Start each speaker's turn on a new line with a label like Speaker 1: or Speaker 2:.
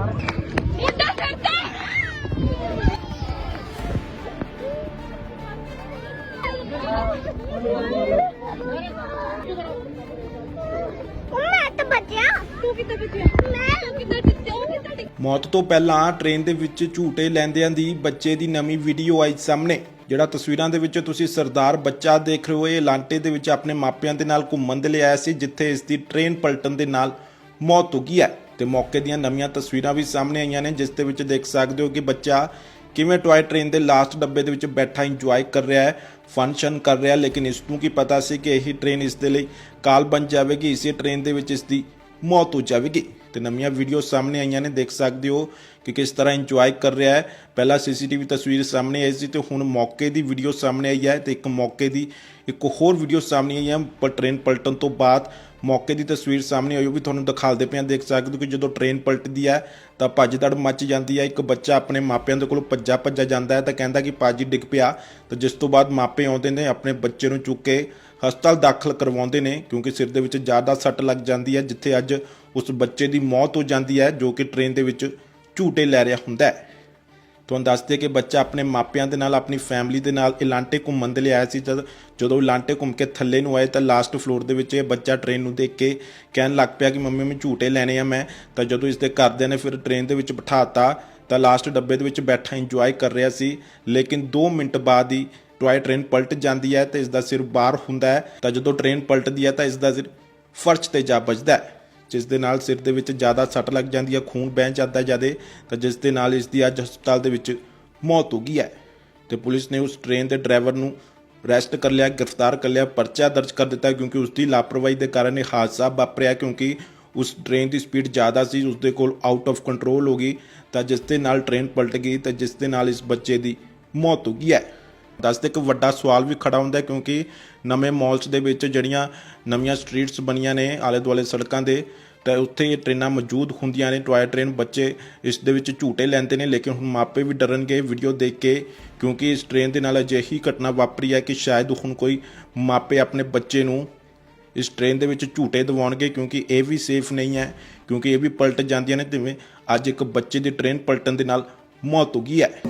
Speaker 1: ਮੁੰਡਾ ਸਿਰ ਤੇ। ਮੈਂ ਤਾਂ ਬਚਿਆ। ਤੂੰ ਕਿੱਥੇ ਬਚਿਆ? ਮੈਂ ਕਿੱਥੇ ਕਿੱਥੇ ਉਹ ਕਿੱਥੇ ਡਿੱਗ-
Speaker 2: ਮੌਤ ਤੋਂ ਪਹਿਲਾਂ ਟ੍ਰੇਨ ਦੇ ਵਿੱਚ ਝੂਟੇ ਲੈਂਦਿਆਂ ਦੀ ਬੱਚੇ ਦੀ ਨਵੀਂ ਵੀਡੀਓ ਆਈ ਸਾਹਮਣੇ ਜਿਹੜਾ ਤਸਵੀਰਾਂ ਦੇ ਵਿੱਚ ਤੁਸੀਂ ਸਰਦਾਰ ਬੱਚਾ ਦੇਖ ਰਹੇ ਹੋ ਇਹ ਲਾਂਟੇ ਦੇ ਵਿੱਚ ਆਪਣੇ ਮਾਪਿਆਂ ਦੇ ਨਾਲ ਘੁੰਮਣ ਦੇ ਲਈ ਆਇਆ ਸੀ ਜਿੱਥੇ ਇਸ ਦੀ ਟ੍ਰੇਨ ਪਲਟਣ ਦੇ ਨਾਲ ਮੌਤ ਹੋ ਗਈ ਹੈ। ਤੇ ਮੌਕੇ ਦੀਆਂ ਨਵੀਆਂ ਤਸਵੀਰਾਂ ਵੀ ਸਾਹਮਣੇ ਆਈਆਂ ਨੇ, ਜਿਸ ਦੇ ਵਿੱਚ ਦੇਖ ਸਕਦੇ ਹੋ ਕਿ ਬੱਚਾ ਕਿਵੇਂ ਟੌਏ ਟ੍ਰੇਨ ਦੇ ਲਾਸਟ ਡੱਬੇ ਦੇ ਵਿੱਚ ਬੈਠਾ ਇੰਜੋਏ ਕਰ ਰਿਹਾ ਹੈ ਫੰਕਸ਼ਨ ਕਰ ਰਿਹਾ ਲੇਕਿਨ ਇਸ ਨੂੰ ਕੀ ਪਤਾ ਸੀ ਕਿ ਇਹੀ ਟ੍ਰੇਨ ਇਸ ਦੇ ਲਈ ਕਾਲ ਬਣ ਜਾਵੇਗੀ, ਇਸੇ ਟ੍ਰੇਨ ਦੇ ਵਿੱਚ ਇਸ ਦੀ ਮੌਤ ਹੋ ਜਾਵੇਗੀ। ਤੇ ਨਵੀਆਂ ਵੀਡੀਓ ਸਾਹਮਣੇ ਆਈਆਂ ਨੇ, ਦੇਖ ਸਕਦੇ ਹੋ ਕਿ ਕਿਸ ਤਰ੍ਹਾਂ ਇੰਜੋਏ ਕਰ ਰਿਹਾ ਹੈ। ਪਹਿਲਾਂ ਸੀਸੀਟੀਵੀ ਤਸਵੀਰ ਸਾਹਮਣੇ ਆਈ ਸੀ ਤੇ ਹੁਣ ਮੌਕੇ ਦੀ ਵੀਡੀਓ ਸਾਹਮਣੇ ਆਈ ਹੈ ਤੇ ਇੱਕ ਮੌਕੇ ਦੀ ਇੱਕ ਹੋਰ ਵੀਡੀਓ ਸਾਹਮਣੇ ਆਈ ਹੈ, ਪਰ ਟ੍ਰੇਨ ਪਲਟਣ ਤੋਂ ਬਾਅਦ ਮੌਕੇ ਦੀ ਤਸਵੀਰ ਸਾਹਮਣੇ ਆਈ, ਉਹ ਵੀ ਤੁਹਾਨੂੰ ਦਿਖਾਲਦੇ ਪਿਆ ਦੇਖ ਸਕਦੇ ਹੋ ਕਿ ਜਦੋਂ ਟ੍ਰੇਨ ਪਲਟਦੀ ਹੈ ਤਾਂ ਭੱਜ ਦੜ ਮੱਚ ਜਾਂਦੀ ਹੈ, ਇੱਕ ਬੱਚਾ ਆਪਣੇ ਮਾਪਿਆਂ ਦੇ ਕੋਲ ਭੱਜਾ ਭੱਜਾ ਜਾਂਦਾ ਹੈ ਤਾਂ ਕਹਿੰਦਾ ਕਿ ਪਾਜੀ ਡਿੱਗ ਪਿਆ, ਤਾਂ ਜਿਸ ਤੋਂ ਬਾਅਦ ਮਾਪੇ ਆਉਂਦੇ ਨੇ, ਆਪਣੇ ਬੱਚੇ ਨੂੰ ਚੁੱਕ ਕੇ ਹਸਪਤਾਲ ਦਾਖਲ ਕਰਵਾਉਂਦੇ ਨੇ, ਕਿਉਂਕਿ ਸਿਰ ਦੇ ਵਿੱਚ ਜ਼ਿਆਦਾ ਸੱਟ ਲੱਗ ਜਾਂਦੀ ਹੈ, ਜਿੱਥੇ ਅੱਜ ਉਸ ਬੱਚੇ ਦੀ ਮੌਤ ਹੋ ਜਾਂਦੀ ਹੈ, ਜੋ ਕਿ ਟ੍ਰੇਨ ਦੇ ਵਿੱਚ ਝੂਟੇ ਲੈ ਰਿਹਾ ਹੁੰਦਾ ਹੈ। ਤੁਹਾਨੂੰ ਦੱਸ ਦਈਏ ਕਿ ਬੱਚਾ ਆਪਣੇ ਮਾਪਿਆਂ ਦੇ ਨਾਲ, ਆਪਣੀ ਫੈਮਿਲੀ ਦੇ ਨਾਲ ਇਲਾਂਟੇ ਘੁੰਮਣ ਦੇ ਲਈ ਆਇਆ ਸੀ। ਜਦ ਜਦੋਂ ਇਲਾਂਟੇ ਘੁੰਮ ਕੇ ਥੱਲੇ ਨੂੰ ਆਏ ਤਾਂ ਲਾਸਟ ਫਲੋਰ ਦੇ ਵਿੱਚ ਇਹ ਬੱਚਾ ਟ੍ਰੇਨ ਨੂੰ ਦੇਖ ਕੇ ਕਹਿਣ ਲੱਗ ਪਿਆ ਕਿ ਮੰਮੀ, ਮੈਂ ਝੂਟੇ ਲੈਣੇ ਆ ਮੈਂ। ਤਾਂ ਜਦੋਂ ਇਸ ਦੇ ਘਰਦਿਆਂ ਨੇ ਫਿਰ ਟ੍ਰੇਨ ਦੇ ਵਿੱਚ ਬਿਠਾਤਾ, ਤਾਂ ਲਾਸਟ ਡੱਬੇ ਦੇ ਵਿੱਚ ਬੈਠਾ ਇੰਜੋਏ ਕਰ ਰਿਹਾ ਸੀ। ਲੇਕਿਨ 2 ਮਿੰਟ ਬਾਅਦ ਹੀ ਟੋਏ ਟ੍ਰੇਨ ਪਲਟ ਜਾਂਦੀ ਹੈ ਤੇ ਇਸ ਦਾ ਸਿਰ ਬਾਹਰ ਹੁੰਦਾ ਹੈ। ਤਾਂ ਜਦੋਂ ਟ੍ਰੇਨ ਪਲਟਦੀ ਹੈ ਤਾਂ ਇਸ ਦਾ ਸਿਰ ਫਰਸ਼ ਤੇ ਜਾ ਵੱਜਦਾ ਹੈ। ਜਿਸ ਦੇ ਨਾਲ ਸਿਰ ਦੇ ਵਿੱਚ ਜ਼ਿਆਦਾ ਸੱਟ ਲੱਗ ਜਾਂਦੀ ਹੈ, ਖੂਨ ਵਹਿ ਜਾਂਦਾ ਜਿਆਦੇ, ਤਾਂ ਜਿਸ ਦੇ ਨਾਲ ਇਸ ਦੀ ਅੱਜ ਹਸਪਤਾਲ ਦੇ ਵਿੱਚ ਮੌਤ ਹੋ ਗਈ ਹੈ। ਤੇ ਪੁਲਿਸ ਨੇ ਉਸ ਟ੍ਰੇਨ ਦੇ ਡਰਾਈਵਰ ਨੂੰ ਅਰੈਸਟ ਕਰ ਲਿਆ, ਗ੍ਰਿਫਤਾਰ ਕਰ ਲਿਆ, ਪਰਚਾ ਦਰਜ ਕਰ ਦਿੱਤਾ ਕਿਉਂਕਿ ਉਸ ਦੀ ਲਾਪਰਵਾਹੀ ਦੇ ਕਾਰਨ ਇਹ ਹਾਦਸਾ ਵਾਪਰਿਆ ਕਿਉਂਕਿ ਉਸ ਟ੍ਰੇਨ ਦੀ ਸਪੀਡ ਜ਼ਿਆਦਾ ਸੀ, ਉਸ ਦੇ ਕੋਲ ਆਊਟ ਆਫ ਕੰਟਰੋਲ ਹੋ ਗਈ, ਤਾਂ ਜਿਸ ਦੇ ਨਾਲ ਟ੍ਰੇਨ ਪਲਟ ਗਈ, ਤਾਂ ਜਿਸ ਦੇ ਨਾਲ ਇਸ ਬੱਚੇ ਦੀ ਮੌਤ ਹੋ ਗਈ ਹੈ। ਦੱਸਦੇ ਇੱਕ ਵੱਡਾ ਸਵਾਲ ਵੀ ਖੜਾ ਹੁੰਦਾ ਕਿਉਂਕਿ ਨਵੇਂ ਮਾਲਸ ਦੇ ਵਿੱਚ ਜਿਹੜੀਆਂ ਨਵੀਆਂ ਸਟਰੀਟਸ ਬਣੀਆਂ ਨੇ ਆਲੇ ਦੁਆਲੇ ਸੜਕਾਂ ਦੇ, ਤਾਂ ਉੱਥੇ ਇਹ ਟ੍ਰੇਨਾਂ ਮੌਜੂਦ ਹੁੰਦੀਆਂ ਨੇ, ਟੋਏ ਟ੍ਰੇਨ ਬੱਚੇ ਇਸ ਦੇ ਵਿੱਚ ਝੂਟੇ ਲੈਂਦੇ ਨੇ, ਲੇਕਿਨ ਹੁਣ ਮਾਪੇ ਵੀ ਡਰਨਗੇ ਵੀਡੀਓ ਦੇਖ ਕੇ, ਕਿਉਂਕਿ ਇਸ ਟ੍ਰੇਨ ਦੇ ਨਾਲ ਅਜਿਹੀ ਘਟਨਾ ਵਾਪਰੀ ਹੈ ਕਿ ਸ਼ਾਇਦ ਹੁਣ ਕੋਈ ਮਾਪੇ ਆਪਣੇ ਬੱਚੇ ਨੂੰ ਇਸ ਟ੍ਰੇਨ ਦੇ ਵਿੱਚ ਝੂਟੇ ਦਿਵਾਉਣਗੇ, ਕਿਉਂਕਿ ਇਹ ਵੀ ਸੇਫ ਨਹੀਂ ਹੈ, ਕਿਉਂਕਿ ਇਹ ਵੀ ਪਲਟ ਜਾਂਦੀਆਂ ਨੇ, ਜਿਵੇਂ ਅੱਜ ਇੱਕ ਬੱਚੇ ਦੀ ਟ੍ਰੇਨ ਪਲਟਣ ਦੇ ਨਾਲ ਮੌਤ ਹੋ ਗਈ ਹੈ।